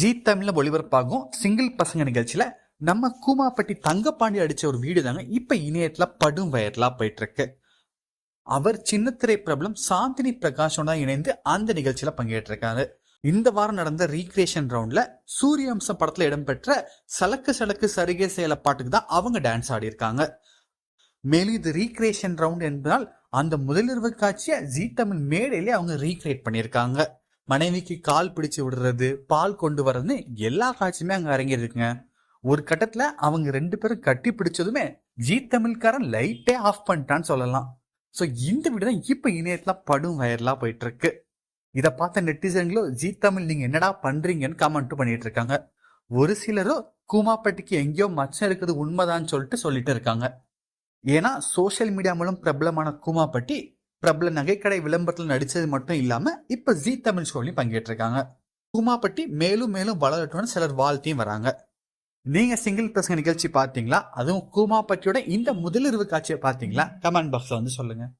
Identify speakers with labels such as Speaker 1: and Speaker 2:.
Speaker 1: ஜீ தமிழ்ல ஒளிபரப்பாகும். சிங்கிள் பசங்க நிகழ்ச்சியில நம்ம கூமாப்பட்டி தங்கப்பாண்டி அடிச்ச ஒரு வீடியோ தாங்க. இப்ப இணையத்துல படும் வயர்லா போயிட்டு இருக்கு அவர் சின்னத்திரை பிரபலம் சாந்தினி பிரகாஷோட இணைந்து அந்த நிகழ்ச்சியில பங்கேற்றிருக்காரு. இந்த வாரம் நடந்த ரீக்ரியேஷன் ரவுண்ட்ல சூரியவம்சம் படத்துல இடம்பெற்ற சலக்கு சலக்கு சருகே செயல பாட்டுக்கு தான் அவங்க டான்ஸ் ஆடி இருக்காங்க மேலும் இது ரீக்ரியேஷன் ரவுண்ட் என்பதால் அந்த முதலிரவு காட்சியை ஜீ தமிழ் மேடையிலே அவங்க ரீக்ரியேட் பண்ணியிருக்காங்க. மனைவிக்கு கால் பிடிச்சு விடுறது பால் கொண்டு வர்றதுன்னு எல்லா காட்சியுமே அங்க அரங்கிருக்குங்க ஒரு கட்டத்துல அவங்க ரெண்டு பேரும் கட்டி பிடிச்சதுமே ஜீ தமிழ்காரன் லைட்டே ஆஃப் பண்ணிட்டான்னு சொல்லலாம். ஸோ இந்த வீடு தான் இப்போ இணையத்துல படும் வயர்லா போயிட்டு இருக்கு இதை பார்த்த நெட்டிசன்களும் ஜீ தமிழ் நீங்க என்னடா பண்றீங்கன்னு கமெண்ட் பண்ணிட்டு இருக்காங்க. ஒரு சிலரோ கூமாப்பட்டிக்கு எங்கேயோ மச்சம் இருக்குது உண்மைதான்னு சொல்லிட்டு சொல்லிட்டு இருக்காங்க. ஏன்னா சோஷியல் மீடியா மூலம் பிரபலமான கூமாப்பட்டி பிரபல நகைக்கடை விளம்பரத்தில் நடித்தது மட்டும் இல்லாமல் இப்போ ஜீ தமிழ் ஷோலையும் பங்கேற்றிருக்காங்க. கூமாப்பட்டி மேலும் மேலும் வளரட்டும்னு சிலர் வாழ்த்தியும் வராங்க. நீங்கள் சிங்கிள் பிரசங்க நிகழ்ச்சி பார்த்தீங்களா? அதுவும் கூமாப்பட்டியோட இந்த முதலிரவு காட்சியை பார்த்தீங்களா? கமெண்ட் பாக்ஸில் வந்து சொல்லுங்கள்